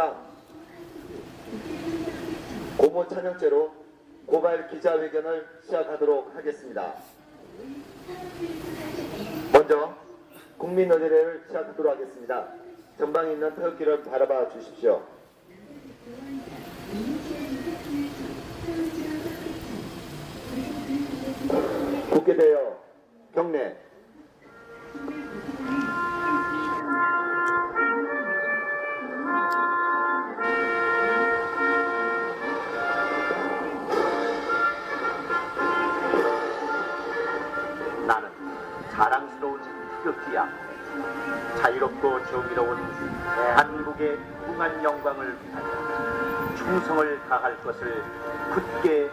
사업상 고모 찬양죄로 고발 기자회견을 시작하도록 하겠습니다. 먼저 국민 의례를 시작하도록 하겠습니다. 전방에 있는 태극기를 바라봐 주십시오. 국회대여 경례 것을 굳게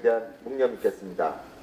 대한 묵념이 있겠습니다.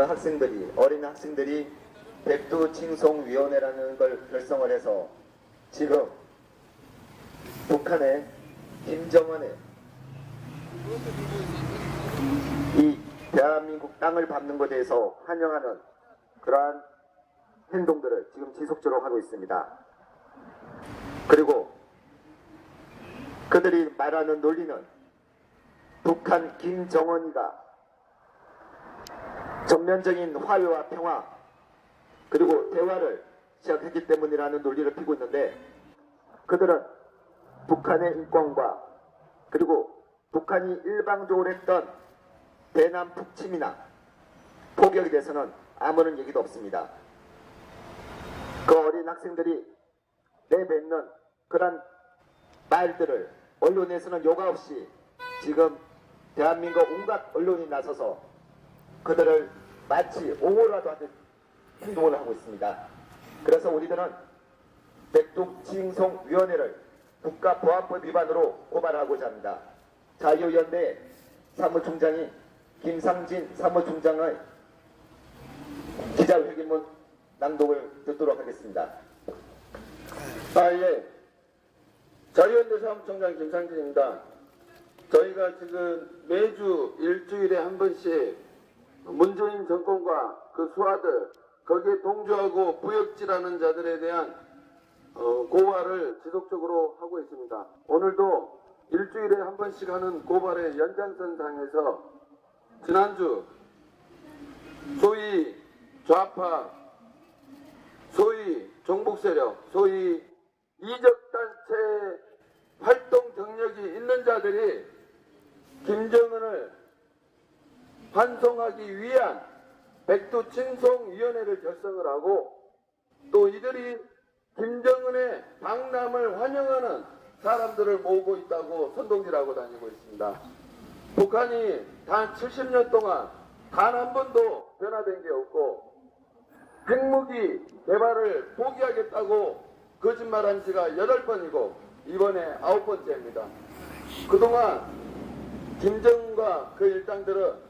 젊은 학생들이 어린 학생들이 백두 칭송위원회라는 걸 결성을 해서 지금 북한의 김정은의 이 대한민국 땅을 밟는 것에 대해서 환영하는 그러한 행동들을 지금 지속적으로 하고 있습니다. 그리고 그들이 말하는 논리는 북한 김정은이가 전면적인 화해와 평화 그리고 대화를 시작했기 때문이라는 논리를 피고 있는데 그들은 북한의 인권과 그리고 북한이 일방적으로 했던 대남 북침이나 포격에 대해서는 아무런 얘기도 없습니다. 그 어린 학생들이 내뱉는 그런 말들을 언론에서는 요가 없이 지금 대한민국 온갖 언론이 나서서 그들을 마치 옹호라도 하듯 행동을 하고 있습니다. 그래서 우리들은 백두징송위원회를 국가보안법 위반으로 고발하고자 합니다. 자유연대 사무총장이 김상진 사무총장의 기자회견문 낭독을 듣도록 하겠습니다. 아, 예. 자유연대 사무총장 김상진입니다. 저희가 지금 매주 일주일에 한 번씩 문재인 정권과 그 수하들 거기에 동조하고 부역질하는 자들에 대한 어, 고발을 지속적으로 하고 있습니다. 오늘도 일주일에 한 번씩 하는 고발의 연장선상에서 지난주 소위 좌파, 소위 종북 세력, 소위 이적 단체 활동 경력이 있는 자들이 김정은을 환송하기 위한 백두칭송위원회를 결성을 하고 또 이들이 김정은의 방남을 환영하는 사람들을 모으고 있다고 선동질하고 다니고 있습니다. 북한이 단 70년 동안 단 한 번도 변화된 게 없고 핵무기 개발을 포기하겠다고 거짓말한 지가 여덟 번이고 이번에 아홉 번째입니다. 그동안 김정은과 그 일당들은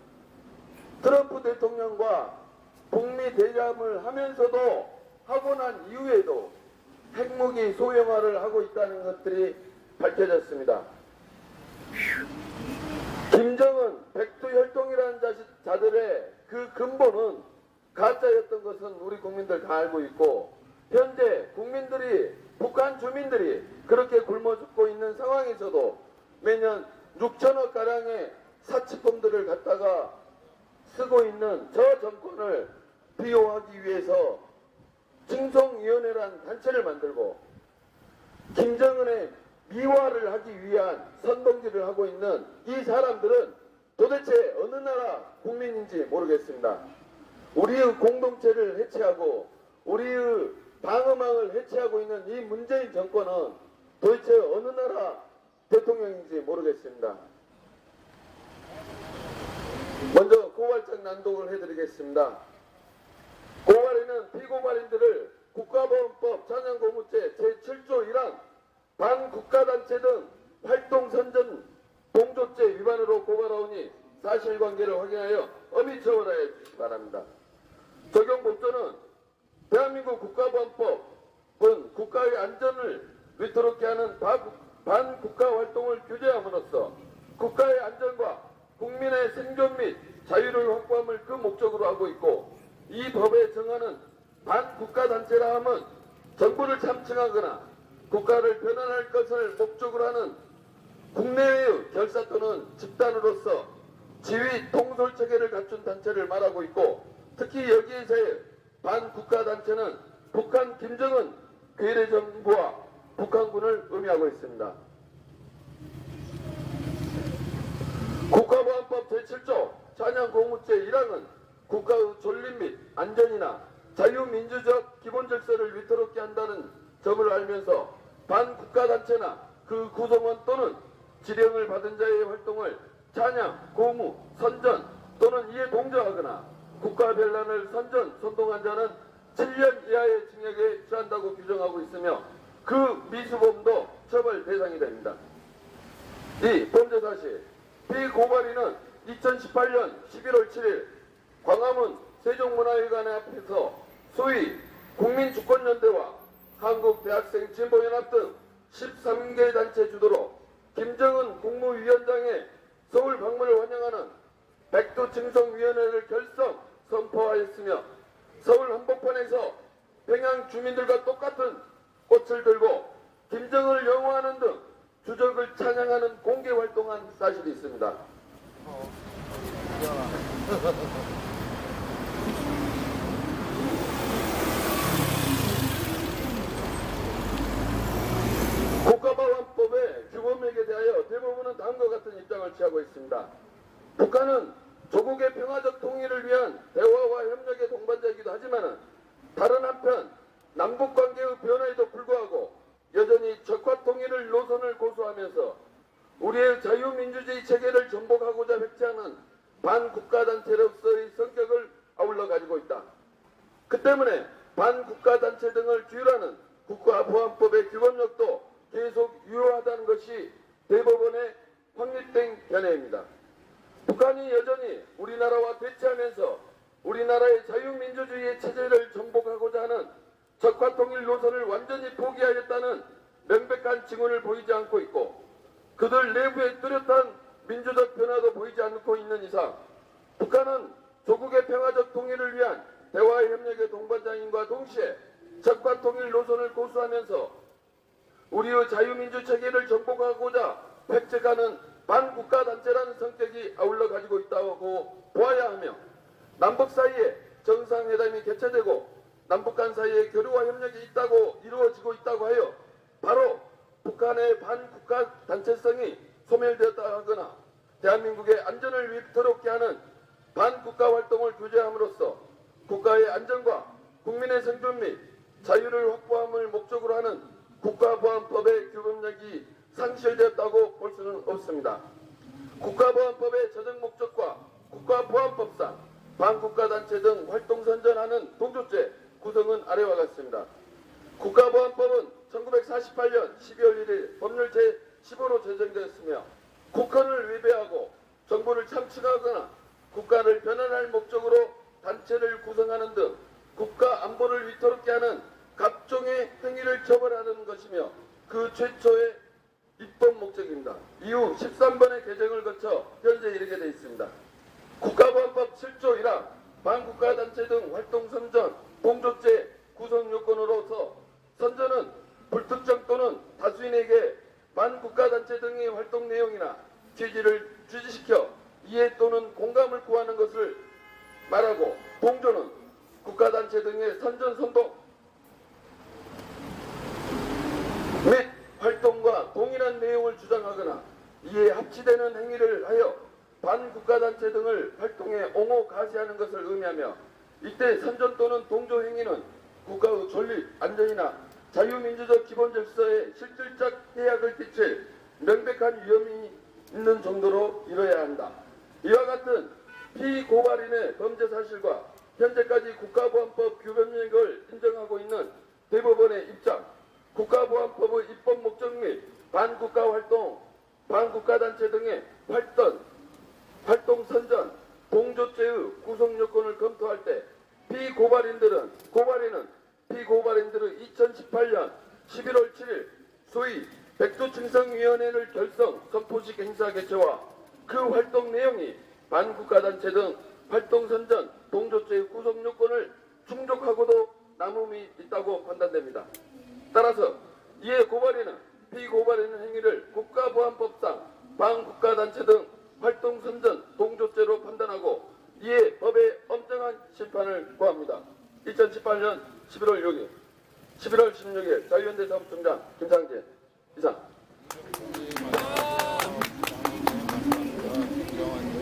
트럼프 대통령과 북미 대담을 하면서도 하고 난 이후에도 핵무기 소형화를 하고 있다는 것들이 밝혀졌습니다. 김정은 백두혈통이라는 자들의 그 근본은 가짜였던 것은 우리 국민들 다 알고 있고 현재 국민들이 북한 주민들이 그렇게 굶어 죽고 있는 상황에서도 매년 6천억 가량의 사치품들을 갖다가 쓰고 있는 저 정권을 비호하기 위해서 징송위원회란 단체를 만들고 김정은의 미화를 하기 위한 선동질을 하고 있는 이 사람들은 도대체 어느 나라 국민인지 모르겠습니다. 우리의 공동체를 해체하고 우리의 방어망을 해체하고 있는 이 문재인 정권은 도대체 어느 나라 대통령인지 모르겠습니다. 먼저 고발장 난독을 해드리겠습니다. 고발인은 피고발인들을 국가보안법 찬양고무죄 제7조 1항 반국가단체 등 활동선전 동조죄 위반으로 고발하오니 사실관계를 확인하여 엄히 처벌하여 주시기 바랍니다. 적용법조는 대한민국 국가보안법은 국가의 안전을 위태롭게 하는 바- 반국가 활동을 규제함으로써 국가의 안전과 국민의 생존 및 자유를 확보함을 그 목적으로 하고 있고 이 법에 정하는 반국가 단체라 함은 정부를 참칭하거나 국가를 변환할 것을 목적으로 하는 국내의 결사 또는 집단으로서 지위 통솔 체계를 갖춘 단체를 말하고 있고 특히 여기에서의 반국가 단체는 북한 김정은 괴뢰 정부와 북한군을 의미하고 있습니다. 국가보안법 제7조 찬양공무죄 1항은 국가의 존립 및 안전이나 자유민주적 기본질서를 위태롭게 한다는 점을 알면서 반국가단체나 그 구성원 또는 지령을 받은 자의 활동을 찬양, 고무, 선전 또는 이에 동조하거나 국가변란을 선전, 선동한 자는 7년 이하의 징역에 처한다고 규정하고 있으며 그 미수범도 처벌 대상이 됩니다. 이 범죄 사실 피고발인은 2018년 11월 7일 광화문 세종문화회관 앞에서 소위 국민주권연대와 한국대학생 진보연합 등 13개 단체 주도로 김정은 국무위원장의 서울 방문을 환영하는 백두 증성위원회를 결성 선포하였으며 서울 한복판에서 평양 주민들과 똑같은 꽃을 들고 김정은을 영호하는 등 주적을 찬양하는 공개 활동한 사실이 있습니다. 국가보안법의 규범액에 대하여 대부분은 다음과 같은 입장을 취하고 있습니다. 북한은 조국의 평화적 통일을 위한 대화와 협력의 동반자이기도 하지만 다른 한편 남북 관계의 변화에도 불구하고 여전히 적화 통일을 노선을 고수하면서 우리의 자유민주주의 체계를 전복하고자 획치하는 반국가단체로서의 성격을 아울러 가지고 있다. 그 때문에 반국가단체 등을 규율하는 국가보안법의 규범력도 계속 유효하다는 것이 대법원의 확립된 견해입니다. 북한이 여전히 우리나라와 대치하면서 우리나라의 자유민주주의의 체제를 정복하고자 하는 적화 통일 노선을 완전히 포기하겠다는 명백한 징후를 보이지 않고 있고 그들 내부의 뚜렷한 민주적 변화도 보이지 않고 있는 이상 북한은 조국의 평화적 통일을 위한 대화 협력의 동반자인과 동시에 적과 통일 노선을 고수하면서 우리의 자유민주 체계를 정복하고자 획책하는 반국가 단체라는 성격이 아울러 가지고 있다고 보아야 하며 남북 사이에 정상회담이 개최되고 남북 간 사이에 교류와 협력이 있다고 이루어지고 있다고 하여 바로 북한의 반국가 단체성이 소멸되었다 하거나 대한민국의 안전을 위태롭게 하는 반국가 활동을 규제함으로써 국가의 안전과 국민의 생존 및 자유를 확보함을 목적으로 하는 국가보안법의 규범력이 상실되었다고 볼 수는 없습니다. 국가보안법의 저정 목적과 국가보안법상 반국가단체 등 활동 선전하는 동조죄 구성은 아래와 같습니다. 국가보안법은 1948년 12월 1일 법률 제15로 제정되었으며 국헌을 위배하고 정부를 참칭하거나 국가를 변환할 목적으로 단체를 구성하는 등 국가 안보를 위태롭게 하는 각종의 행위를 처벌하는 것이며 그 최초의 입법 목적입니다. 이후 13번의 개정을 거쳐 현재 이르게 되어 있습니다. 국가보안법 7조 1항 반국가단체 등 활동 선전, 공조죄 구성 요건으로서 선전은 불특정 또는 다수인에게 반국가단체 등의 활동 내용이나 취지를 주지시켜 이해 또는 공감을 구하는 것을 말하고 동조는 국가단체 등의 선전 선동 및 활동과 동일한 내용을 주장하거나 이에 합치되는 행위를 하여 반국가단체 등을 활동에 옹호 가시하는 것을 의미하며 이때 선전 또는 동조 행위는 국가의 존립, 안전이나 자유민주적 기본 질서에 실질적 해악을 끼칠 명백한 위험이 있는 정도로 이뤄야 한다. 이와 같은 피고발인의 범죄 사실과 현재까지 국가보안법 규범력을 인정하고 있는 대법원의 입장, 국가보안법의 입법 목적 및 반국가 활동, 반국가단체 등의 활동, 활동 선전, 동조죄의 구성 요건을 검토할 때 피고발인들은 고발인은 피고발인들의 2018년 11월 7일 소위 백두층성위원회를 결성 선포식 행사 개최와 그 활동 내용이 반국가단체 등 활동 선전, 동조죄의 구성 요건을 충족하고도 남음이 있다고 판단됩니다. 따라서 이에 고발인은 피고발인의 행위를 국가보안법상 반국가단체 등 활동 선전 동조죄로 판단하고 이에 법의 엄정한 심판을 구합니다. 2018년 11월 6일, 11월 16일 자유연대 사무총장 김상재 이상.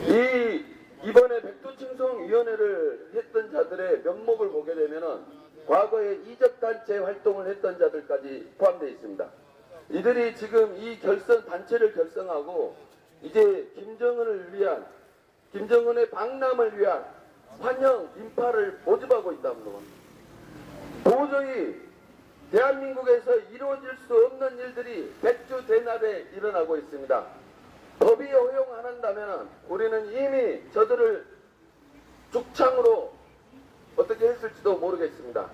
이 이번에 백두층성위원회를 했던 자들의 면목을 보게 되면은 과거에 이적단체 활동을 했던 자들까지 포함되어 있습니다. 이들이 지금 이 결선 단체를 결성하고 이제 김정은을 위한 김정은의 방남을 위한 환영 인파를 모집하고 있다는 겁니다. 도저히 대한민국에서 이루어질 수 없는 일들이 백주 대낮에 일어나고 있습니다. 법이 허용 안 한다면 우리는 이미 저들을 죽창으로 어떻게 했을지도 모르겠습니다.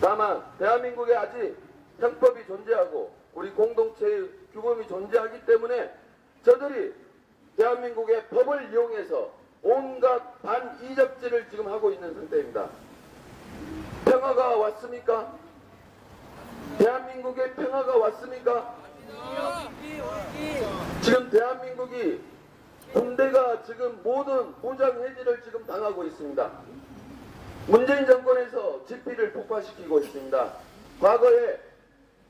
다만 대한민국에 아직 형법이 존재하고 우리 공동체의 규범이 존재하기 때문에 저들이 대한민국의 법을 이용해서 온갖 반이적질을 지금 하고 있는 상태입니다. 평화가 왔습니까? 대한민국에 평화가 왔습니까? 지금 대한민국이 군대가 지금 모든 무장 해지를 지금 당하고 있습니다. 문재인 정권에서 지피를 폭파시키고 있습니다. 과거에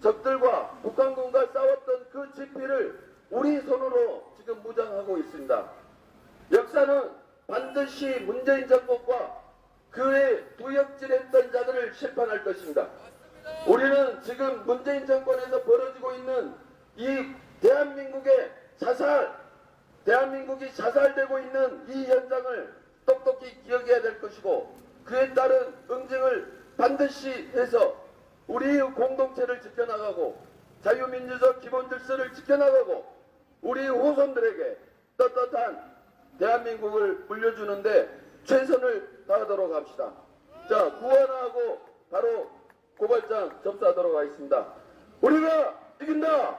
적들과 북한군과 싸웠던 그 지피를 우리 손으로 지금 무장하고 있습니다. 역사는 반드시 문재인 정권과 그의 부역질했던 자들을 심판할 것입니다. 우리는 지금 문재인 정권에서 벌어지고 있는 이 대한민국의 자살, 대한민국이 자살되고 있는 이 현장을 똑똑히 기억해야 될 것이고 그에 따른 응징을 반드시 해서 우리의 공동체를 지켜나가고 자유민주적 기본 질서를 지켜나가고 우리 후손들에게 떳떳한 대한민국을 물려주는데 최선을 다하도록 합시다. 자, 구원하고 바로 고발장 접수하도록 하겠습니다. 우리가 이긴다!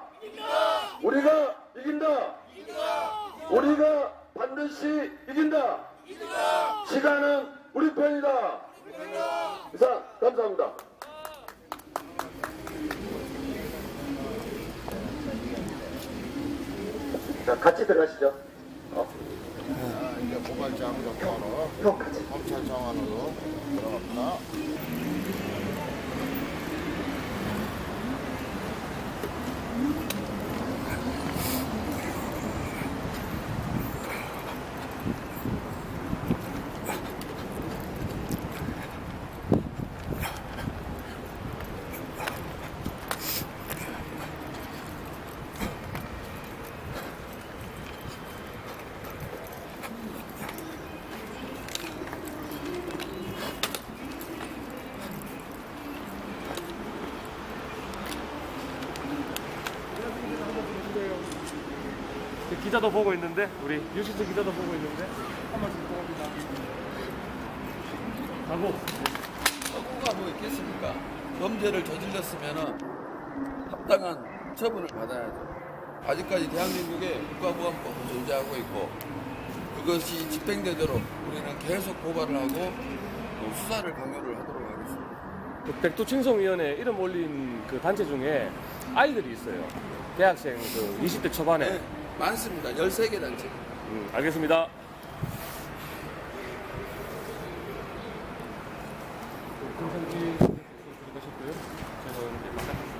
우리가 이긴다! 우리가 반드시 이긴다. 시간은 우리 편이다. 이상 감사합니다. 자, 같이 들어가시죠. 어, 이제 바로 형 같이. 검찰 정원으로 들어갑니다. 기자도 보고 있는데 우리 유시스 기자도 보고 있는데 한 말씀 부탁합니다. 하고 사고가 뭐 있겠습니까? 범죄를 저질렀으면 합당한 처분을 받아야죠. 아직까지 대한민국에 국가보안법은 존재하고 있고 그것이 집행되도록 우리는 계속 고발을 하고 또 수사를 강요를 하도록 하겠습니다. 그 백두青송위원회 이름 올린 그 단체 중에 아이들이 있어요. 대학생 그 20대 초반에. 네, 많습니다. 13개 단체. 음, 알겠습니다. 김상진 들어가셨고요. 제가 이제 바깥에서 입니다.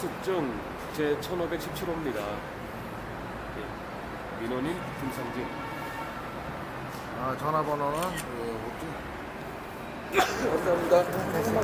접수증 제 1517호입니다. 민원인 김상진. 아, 전화번호는 그 뭐지? 감사합니다. 나중에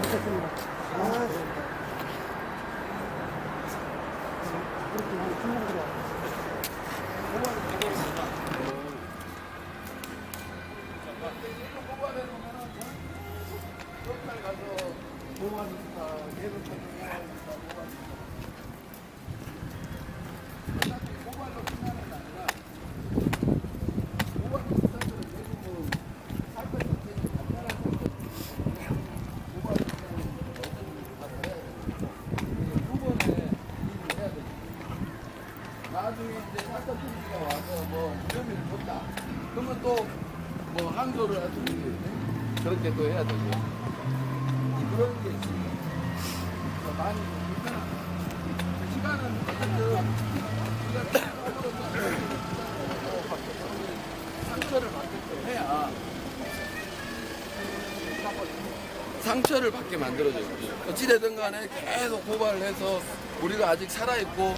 뭐 혐의를 줬다. 그러면 또뭐 항소를 하든지 그렇게 또 해야 되고 그런 게 있습니다. 그래서 많이 좀 불편합니다. 시간은 우리가 상처를 받게끔 해야 상처를 받게 만들어져요. 어찌되든 간에 계속 고발을 해서 우리가 아직 살아있고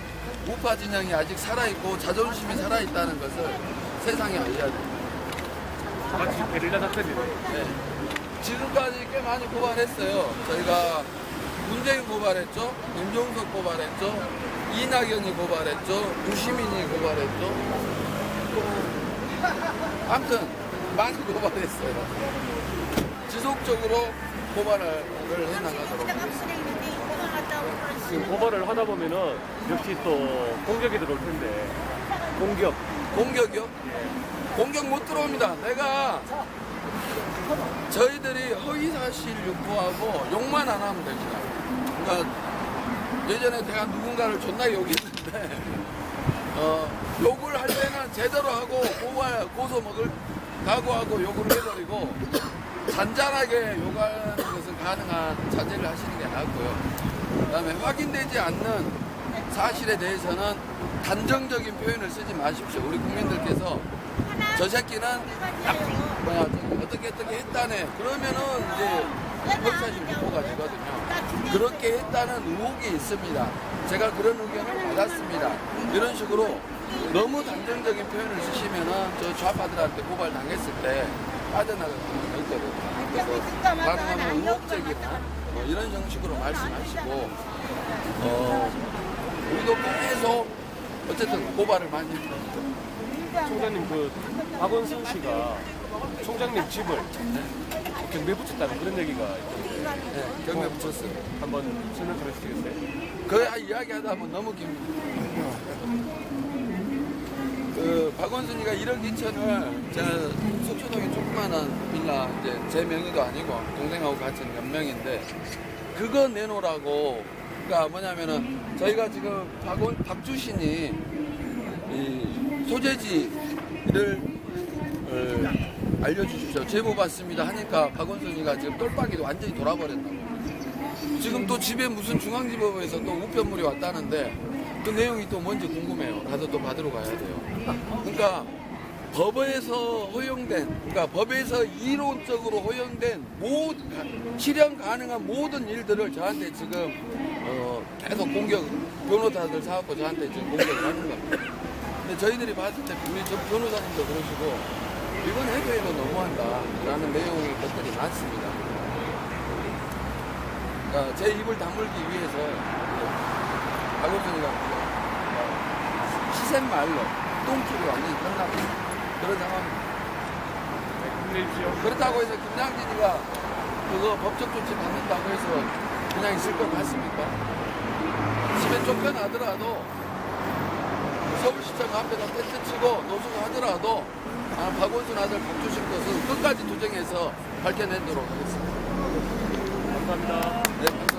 우파 진영이 아직 살아있고 자존심이 살아있다는 것을 세상에 알려야 돼요. 마치 게릴라 작전이네. 네. 지금까지 꽤 많이 고발했어요. 저희가 문재인 고발했죠. 임종석 고발했죠. 이낙연이 고발했죠. 유시민이 고발했죠. 아무튼 많이 고발했어요. 지속적으로 고발을 해나가도록 하겠습니다. 지금 고발을 하다 보면은 역시 또 공격이 들어올 텐데 공격 공격이요? 공격 못 들어옵니다. 내가 저희들이 허위사실 유포하고 욕만 안 하면 됩니다. 그러니까 예전에 내가 누군가를 존나 욕했는데 어, 욕을 할 때는 제대로 하고 고발, 고소 먹을 각오하고 욕을 해버리고 잔잔하게 욕하는 것은 가능한 자제를 하시는 게 낫고요. 그 다음에 확인되지 않는 사실에 대해서는 단정적인 표현을 쓰지 마십시오. 우리 국민들께서 저 새끼는 뭐야 어떻게 어떻게 했다네. 그러면은 이제 역사실 유포가 되거든요. 그렇게 했다는 의혹이 있습니다. 제가 그런 의견을 받았습니다. 이런 식으로 너무 단정적인 표현을 쓰시면은 저 좌파들한테 고발 당했을 때 빠져나갈 수가 있거든요. 그래서 가능하면 의혹적이나 뭐 이런 형식으로 말씀하시고 어 우리도 계속 어쨌든 고발을 많이 합니다. 총장님 그 박원순 씨가 총장님 집을 경매 붙였다는 그런 얘기가 있던데 네, 경매 붙였어요. 한번 설명 좀 해주시겠어요? 그 이야기하다 보면 너무 깁니다. 그 박원순이가 1억 2천을 제가 속초동에 조그만한 빌라 이제 제 명의도 아니고 동생하고 같이 연명인데 그거 내놓으라고. 그러니까 뭐냐면은 저희가 지금 박원 박주신이 이 소재지를 어, 알려주십시오. 제보 받습니다 하니까 박원순이가 지금 똘박이도 완전히 돌아버렸다고 지금 또 집에 무슨 중앙지법에서 또 우편물이 왔다는데 그 내용이 또 뭔지 궁금해요. 가서 또 받으러 가야 돼요. 그러니까 법에서 허용된, 그러니까 법에서 이론적으로 허용된 모 실현 가능한 모든 일들을 저한테 지금 어, 계속 공격, 변호사들 사갖고 저한테 지금 공격을 하는 겁니다. 근데 저희들이 봤을 때 우리 저 변호사님도 그러시고 이건 해도 해도 너무한다 라는 내용의 것들이 많습니다. 그러니까 제 입을 다물기 위해서 박원순이가 시샘말로 똥줄이 완전히 끝나고 그런 상황입니다. 힘내십시오. 그렇다고 해서 김양진이가 그거 법적 조치 받는다고 해서 그냥 있을 것 같습니까? 집에 쫓겨나더라도 서울시청 앞에다 텐트 치고 노숙을 하더라도 아, 박원순 아들 박주신 것은 끝까지 투쟁해서 밝혀내도록 하겠습니다. 감사합니다. 네, 감사합니다.